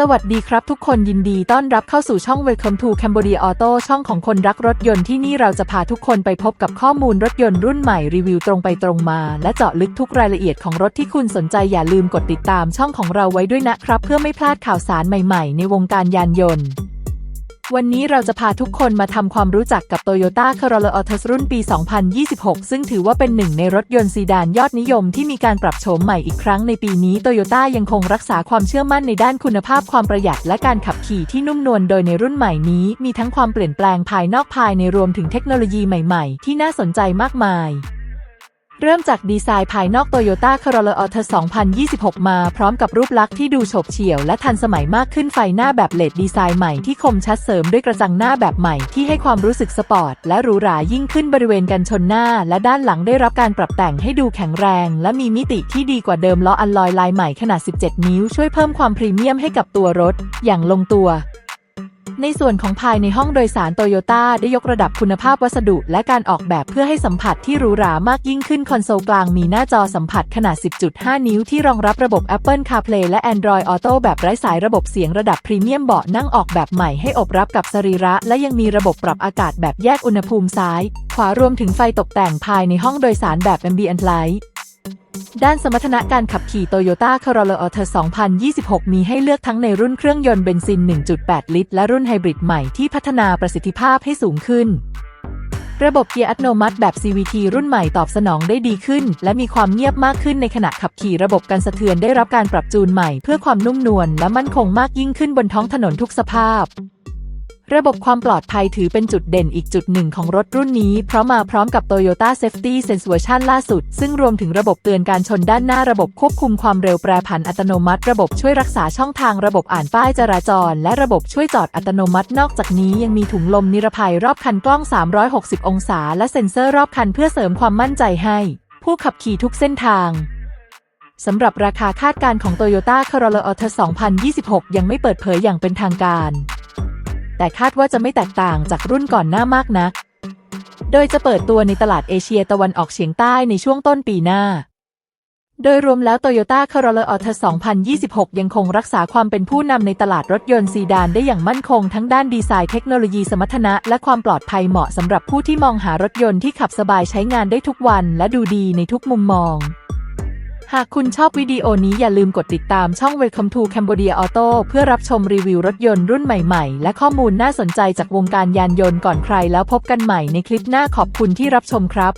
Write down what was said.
สวัสดีครับทุกคนยินดีต้อนรับเข้าสู่ช่อง Welcome to Cambodia Auto ช่องของคนรักรถยนต์ที่นี่เราจะพาทุกคนไปพบกับข้อมูลรถยนต์รุ่นใหม่รีวิวตรงไปตรงมา และเจาะลึกทุกรายละเอียดของรถที่คุณสนใจอย่าลืมกดติดตามช่องของเราไว้ด้วยนะครับ เพื่อไม่พลาดข่าวสารใหม่ๆ ในวงการยานยนต์ วันนี้เราจะพาทุกคนมาทำความรู้จักกับ Toyota Corolla Altis รุ่นปี 2026 ซึ่งถือว่าเป็นหนึ่งในรถยนต์ซีดานยอดนิยมที่มีการปรับโฉมใหม่อีกครั้งในปีนี้ Toyota ยังคงรักษาความเชื่อมั่นในด้านคุณภาพความประหยัดและการขับขี่ที่นุ่มนวลโดยในรุ่นใหม่นี้ มีทั้งความเปลี่ยนแปลงภายนอกภายในรวมถึงเทคโนโลยีใหม่ ๆ ที่น่าสนใจมากมาย เริ่มจากดีไซน์ภายนอก Toyota Corolla Altis 2026 มาพร้อมกับรูปลักษณ์ที่ดูโฉบเฉี่ยวและทันสมัยมากขึ้นไฟหน้าแบบเลดดีไซน์ใหม่ที่คมชัดเสริมด้วยกระจังหน้าแบบใหม่ที่ให้ความรู้สึกสปอร์ตและหรูหรายิ่งขึ้นบริเวณกันชนหน้า และด้านหลังได้รับการปรับแต่งให้ดูแข็งแรง และมีมิติที่ดีกว่าเดิมล้ออัลลอยลายใหม่ขนาด 17 นิ้วช่วยเพิ่มความพรีเมียมให้กับตัวรถ อย่างลงตัว ในส่วนของภายในห้องโดยสารโตโยต้าได้ยกระดับคุณภาพวัสดุ และการออกแบบเพื่อให้สัมผัสที่หรูหรามากยิ่งขึ้นคอนโซลกลางมีหน้าจอสัมผัสขนาด 10.5 นิ้วที่รองรับระบบ Apple CarPlay และ Android Auto แบบไร้สายระบบเสียงระดับพรีเมียมเบาะนั่งออกแบบใหม่ให้อบรับกับสรีระ และยังมีระบบปรับอากาศแบบแยกอุณหภูมิซ้าย ขวารวมถึงไฟตกแต่งภายในห้องโดยสารแบบ Ambient Light ด้านสมรรถนะการขับขี่ Toyota Corolla Altis 2026 มีให้เลือกทั้งในรุ่นเครื่องยนต์เบนซิน 1.8 ลิตร และรุ่นไฮบริดใหม่ที่พัฒนาประสิทธิภาพให้สูงขึ้น ระบบเกียร์อัตโนมัติแบบ CVT รุ่นใหม่ตอบสนองได้ดีขึ้น และมีความเงียบมากขึ้นในขณะขับขี่ระบบการสะเทือนได้รับการปรับจูนใหม่เพื่อความนุ่มนวลและมั่นคงมากยิ่งขึ้นบนท้องถนนทุกสภาพ ระบบความปลอดภัยถือเป็นจุดเด่นอีกจุดหนึ่งของรถรุ่นนี้ เพราะมาพร้อมกับ Toyota Safety Sense เวอร์ชันล่าสุด ซึ่งรวมถึงระบบเตือนการชนด้านหน้าระบบควบคุมความเร็วแปรผันอัตโนมัติ ระบบช่วยรักษาช่องทางระบบอ่านป้ายจราจร และระบบช่วยจอดอัตโนมัติ นอกจากนี้ยังมีถุงลมนิรภัยรอบคันกล้อง 360 องศา และเซ็นเซอร์รอบคันเพื่อเสริมความมั่นใจให้ ผู้ขับขี่ทุกเส้นทางสำหรับราคาคาดการณ์ของ Toyota Corolla Altis 2026 ยังไม่เปิดเผยอย่างเป็นทางการ แต่คาดว่าจะไม่แตกต่างจากรุ่นก่อนหน้ามากนัก โดยจะเปิดตัวในตลาดเอเชียตะวันออกเฉียงใต้ในช่วงต้นปีหน้า โดยรวมแล้ว Toyota Corolla Altis 2026 ยังคงรักษาความเป็นผู้นำในตลาดรถยนต์ซีดานได้อย่างมั่นคงทั้งด้านดีไซน์เทคโนโลยีสมรรถนะ และความปลอดภัยเหมาะสำหรับผู้ที่มองหารถยนต์ที่ขับสบายใช้งานได้ทุกวัน และดูดีในทุกมุมมอง หากคุณชอบวิดีโอนี้อย่าลืมกดติดตามช่อง Welcome to Cambodia Auto เพื่อรับชมรีวิวรถยนต์รุ่นใหม่ๆ และข้อมูลน่าสนใจจากวงการยานยนต์ก่อนใครแล้วพบกันใหม่ในคลิปหน้าขอบคุณที่รับชมครับ